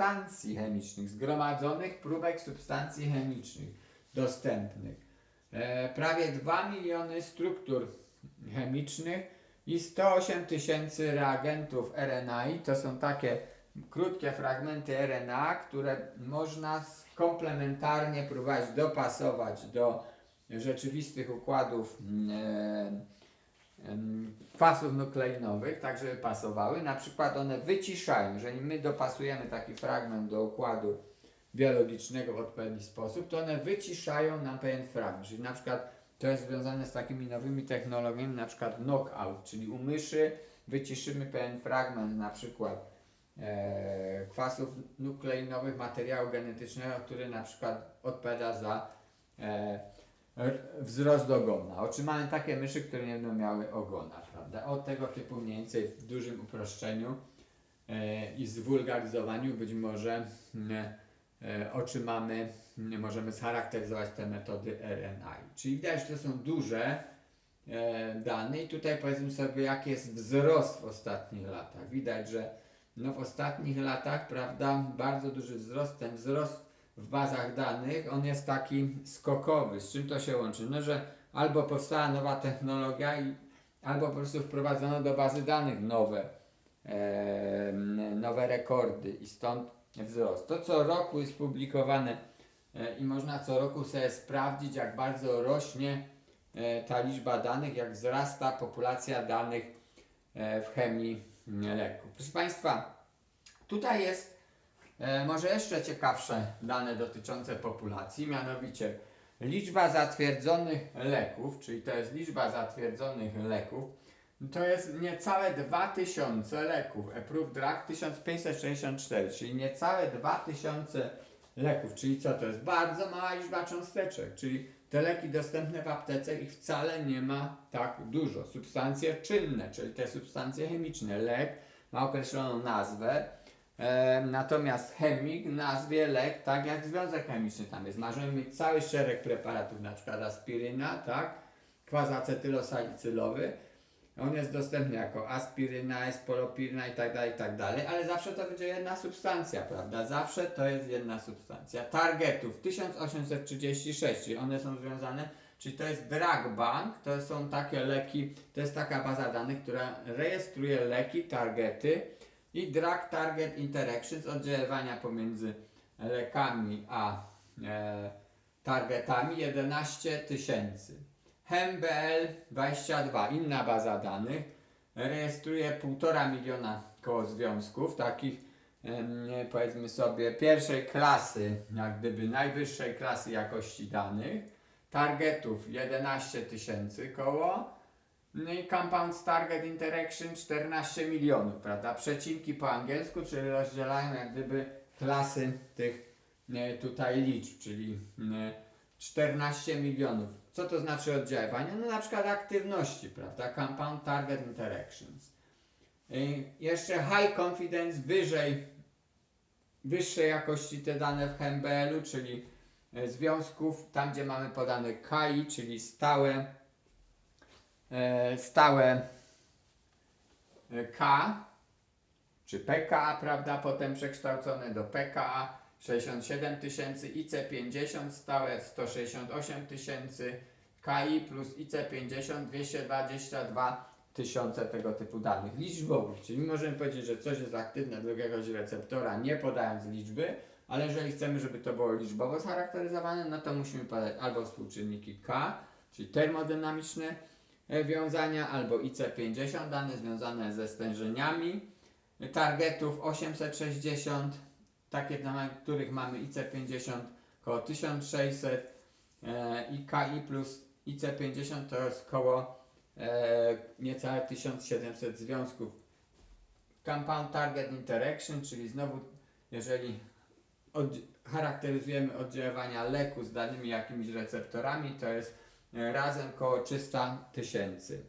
substancji chemicznych, zgromadzonych próbek substancji chemicznych dostępnych. E, prawie 2 miliony struktur chemicznych i 108 tysięcy reagentów RNAi. To są takie krótkie fragmenty RNA, które można komplementarnie próbować dopasować do rzeczywistych układów mm, e, kwasów nukleinowych, tak żeby pasowały. Na przykład one wyciszają, jeżeli my dopasujemy taki fragment do układu biologicznego w odpowiedni sposób, to one wyciszają nam pewien fragment. Czyli na przykład to jest związane z takimi nowymi technologiami, na przykład knockout, czyli u myszy wyciszymy pewien fragment, na przykład e, kwasów nukleinowych, materiału genetycznego, który na przykład odpowiada za e, wzrost ogona. Otrzymamy takie myszy, które nie będą miały ogona, prawda? Od tego typu mniej więcej w dużym uproszczeniu e, i zwulgaryzowaniu być może mm, e, otrzymamy, mm, możemy scharakteryzować te metody RNA. Czyli widać, że to są duże e, dane i tutaj powiedzmy sobie, jaki jest wzrost w ostatnich latach. Widać, że no w ostatnich latach, prawda, bardzo duży wzrost, ten wzrost w bazach danych, on jest taki skokowy. Z czym to się łączy? No, że albo powstała nowa technologia i albo po prostu wprowadzono do bazy danych nowe, e, nowe rekordy i stąd wzrost. To co roku jest publikowane e, i można co roku sobie sprawdzić, jak bardzo rośnie e, ta liczba danych, jak wzrasta populacja danych e, w chemii m, leków. Proszę Państwa, tutaj jest e, może jeszcze ciekawsze dane dotyczące populacji, mianowicie liczba zatwierdzonych leków, czyli to jest liczba zatwierdzonych leków, to jest niecałe 2000 leków. Approved drug 1564, czyli niecałe 2000 leków. Czyli co to jest? Bardzo mała liczba cząsteczek, czyli te leki dostępne w aptece ich wcale nie ma tak dużo. Substancje czynne, czyli te substancje chemiczne. Lek ma określoną nazwę, natomiast chemik nazwie lek tak jak związek chemiczny tam jest. Możemy mieć cały szereg preparatów, na przykład aspiryna, tak? Kwas acetylosalicylowy. On jest dostępny jako aspiryna, espolipiryna i tak dalej, i tak dalej, ale zawsze to będzie jedna substancja, prawda? Zawsze to jest jedna substancja. Targetów 1836, czyli one są związane, czyli to jest drug bank, to są takie leki, to jest taka baza danych, która rejestruje leki, targety i drug target interactions, oddziaływania pomiędzy lekami a e, targetami 11 tysięcy. HemBL 22, inna baza danych, rejestruje 1,5 miliona koło związków, takich em, powiedzmy sobie pierwszej klasy, jak gdyby najwyższej klasy jakości danych, targetów 11 tysięcy koło, no i Compound Target Interaction 14 milionów, prawda? Przecinki po angielsku, czyli rozdzielają jak gdyby klasy tych e, tutaj liczb, czyli e, 14 milionów. Co to znaczy oddziaływanie? No na przykład aktywności, prawda? Compound Target Interactions. Y, Jeszcze high confidence, wyżej, wyższej jakości te dane w HMBL-u, czyli e, związków, tam gdzie mamy podane KI, czyli stałe, e, stałe e, K, czy PKA, prawda, potem przekształcone do PKA 67 tysięcy, IC50 stałe 168 tysięcy, KI plus IC50 222 tysiące tego typu danych. Liczbowych, czyli możemy powiedzieć, że coś jest aktywne do jakiegoś receptora, nie podając liczby, ale jeżeli chcemy, żeby to było liczbowo scharakteryzowane, no to musimy podać albo współczynniki K, czyli termodynamiczne e, wiązania, albo IC50, dane związane ze stężeniami, targetów 860, takie dla których mamy IC50 około 1600 e, i KI plus IC50 to jest około e, niecałe 1700 związków. Compound Target Interaction, czyli znowu jeżeli od, charakteryzujemy oddziaływania leku z danymi jakimiś receptorami, to jest e, razem około 300 tysięcy.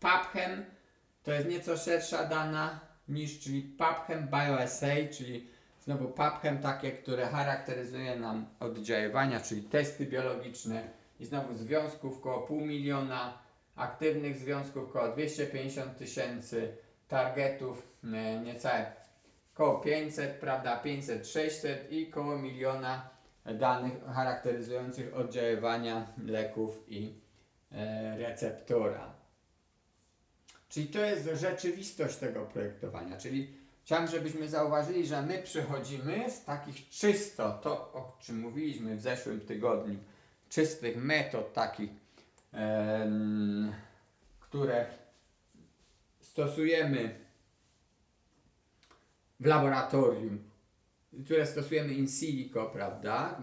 PubChem to jest nieco szersza dana niż, czyli PubChem BioSA, czyli znowu PubChem takie, które charakteryzuje nam oddziaływania, czyli testy biologiczne i znowu związków około pół miliona, aktywnych związków około 250 tysięcy, targetów e, niecałe koło 500, prawda, 500, 600 i koło miliona danych charakteryzujących oddziaływania leków i e, receptora. Czyli to jest rzeczywistość tego projektowania, czyli chciałem, żebyśmy zauważyli, że my przychodzimy z takich czysto, to o czym mówiliśmy w zeszłym tygodniu, czystych metod takich, które stosujemy w laboratorium, które stosujemy in silico, prawda,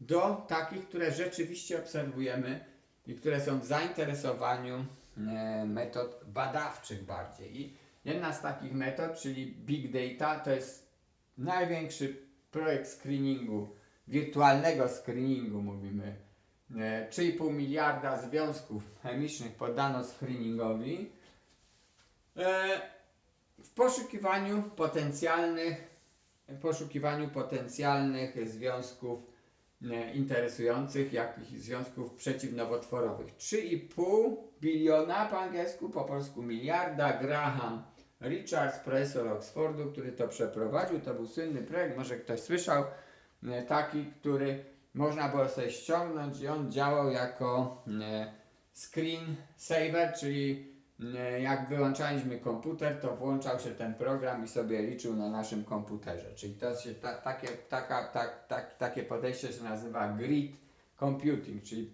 do takich, które rzeczywiście obserwujemy i które są w zainteresowaniu e, metod badawczych bardziej. I jedna z takich metod, czyli Big Data, to jest największy projekt screeningu, wirtualnego screeningu mówimy. E, 3,5 miliarda związków chemicznych poddano screeningowi e, w poszukiwaniu potencjalnych poszukiwaniu potencjalnych związków e, interesujących, jakichś związków przeciwnowotworowych. 3,5 biliona po angielsku, po polsku miliarda. Graham Richards, profesor Oxfordu, który to przeprowadził, to był słynny projekt, może ktoś słyszał, e, taki, który można było sobie ściągnąć i on działał jako e, screen saver, czyli jak wyłączaliśmy komputer, to włączał się ten program i sobie liczył na naszym komputerze. Czyli to się ta, takie, taka, tak, tak, takie podejście się nazywa grid computing, czyli,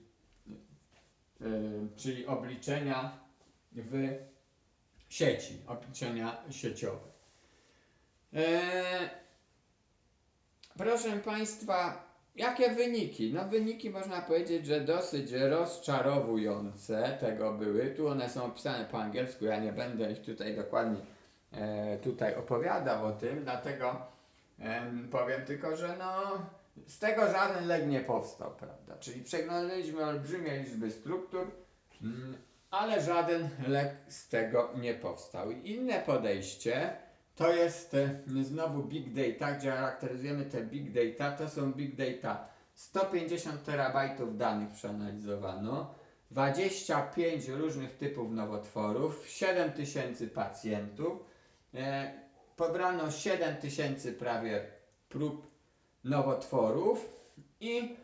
e, czyli obliczenia w sieci, obliczenia sieciowe. E, proszę Państwa, jakie wyniki? No wyniki można powiedzieć, że dosyć rozczarowujące tego były. Tu one są opisane po angielsku, ja nie będę ich tutaj dokładnie e, tutaj opowiadał o tym, dlatego em, powiem tylko, że no z tego żaden lek nie powstał, prawda? Czyli przeglądaliśmy olbrzymie liczby struktur, mm, ale żaden lek z tego nie powstał. Inne podejście to jest e, znowu big data, gdzie charakteryzujemy te big data. To są big data 150 terabajtów danych przeanalizowano, 25 różnych typów nowotworów, 7000 pacjentów, e, pobrano 7000 prawie prób nowotworów i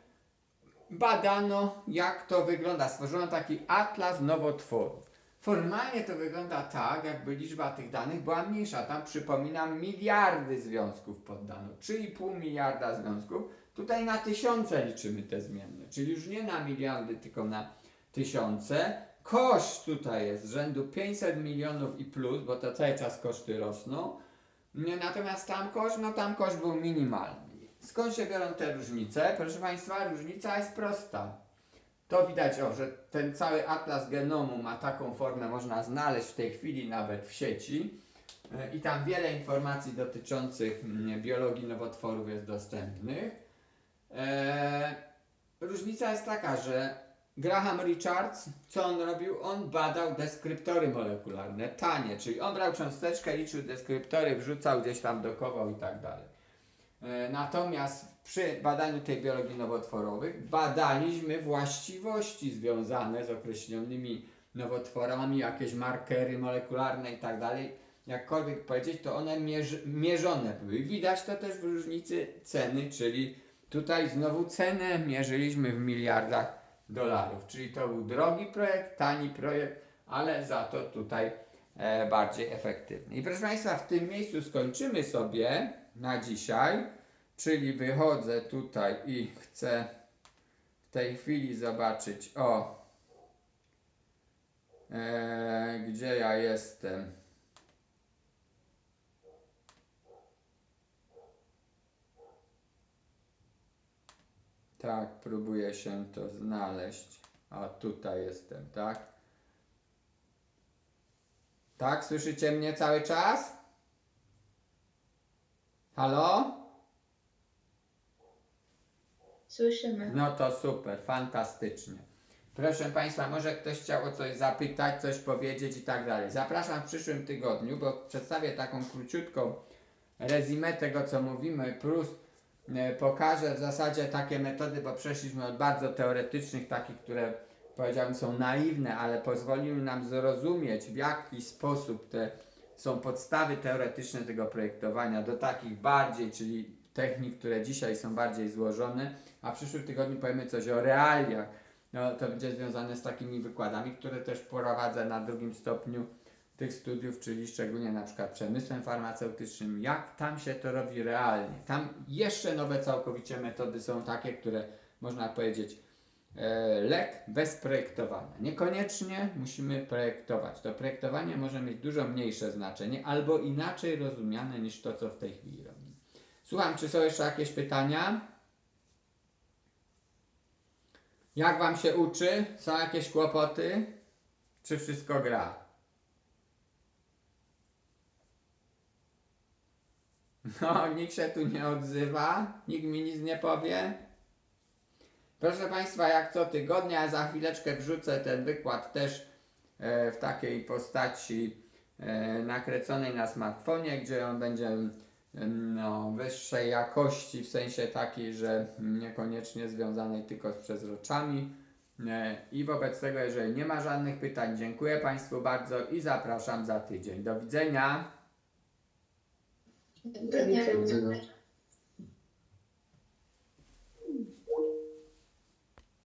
badano, jak to wygląda. Stworzono taki atlas nowotworów. Formalnie to wygląda tak, jakby liczba tych danych była mniejsza. Tam przypominam, miliardy związków poddano, 3,5 miliarda związków. Tutaj na tysiące liczymy te zmienne, czyli już nie na miliardy, tylko na tysiące. Koszt tutaj jest rzędu 500 milionów i plus, bo to cały czas koszty rosną. Natomiast tam koszt, no tam koszt był minimalny. Skąd się biorą te różnice? Proszę Państwa, różnica jest prosta. To widać, o, że ten cały atlas genomu ma taką formę, można znaleźć w tej chwili nawet w sieci. E, I tam wiele informacji dotyczących mm, biologii nowotworów jest dostępnych. E, różnica jest taka, że Graham Richards, co on robił? On badał deskryptory molekularne, tanie, czyli on brał cząsteczkę, liczył deskryptory, wrzucał gdzieś tam, dokował i tak dalej. E, Natomiast przy badaniu tej biologii nowotworowych badaliśmy właściwości związane z określonymi nowotworami, jakieś markery molekularne i tak. Jakkolwiek powiedzieć, to one mierzone były. Widać to też w różnicy ceny, czyli tutaj znowu cenę mierzyliśmy w miliardach dolarów. Czyli to był drogi projekt, tani projekt, ale za to tutaj e, bardziej efektywny. I proszę Państwa, w tym miejscu skończymy sobie na dzisiaj, czyli wychodzę tutaj i chcę w tej chwili zobaczyć, o, e, gdzie ja jestem. Tak, próbuję się to znaleźć. A tutaj jestem, tak? Tak, słyszycie mnie cały czas? Halo? Słyszymy. No to super, fantastycznie. Proszę Państwa, może ktoś chciał o coś zapytać, coś powiedzieć i tak dalej. Zapraszam w przyszłym tygodniu, bo przedstawię taką króciutką rezimę tego, co mówimy, plus e, pokażę w zasadzie takie metody, bo przeszliśmy od bardzo teoretycznych, takich, które powiedziałbym są naiwne, ale pozwoliły nam zrozumieć, w jaki sposób te są podstawy teoretyczne tego projektowania do takich bardziej, czyli technik, które dzisiaj są bardziej złożone, a w przyszłym tygodniu powiemy coś o realiach. No, to będzie związane z takimi wykładami, które też prowadzę na drugim stopniu tych studiów, czyli szczególnie na przykład przemysłem farmaceutycznym, jak tam się to robi realnie. Tam jeszcze nowe całkowicie metody są takie, które można powiedzieć lek bez projektowania. Niekoniecznie musimy projektować. To projektowanie może mieć dużo mniejsze znaczenie albo inaczej rozumiane niż to, co w tej chwili robimy. Słucham, czy są jeszcze jakieś pytania? Jak Wam się uczy? Są jakieś kłopoty? Czy wszystko gra? No, nikt się tu nie odzywa, nikt mi nic nie powie. Proszę Państwa, jak co tygodnia, za chwileczkę wrzucę ten wykład też e, w takiej postaci e, nakręconej na smartfonie, gdzie on będzie em, no, wyższej jakości, w sensie takiej, że niekoniecznie związanej tylko z przezroczami. E, I wobec tego, jeżeli nie ma żadnych pytań, dziękuję Państwu bardzo i zapraszam za tydzień. Do widzenia. Do widzenia.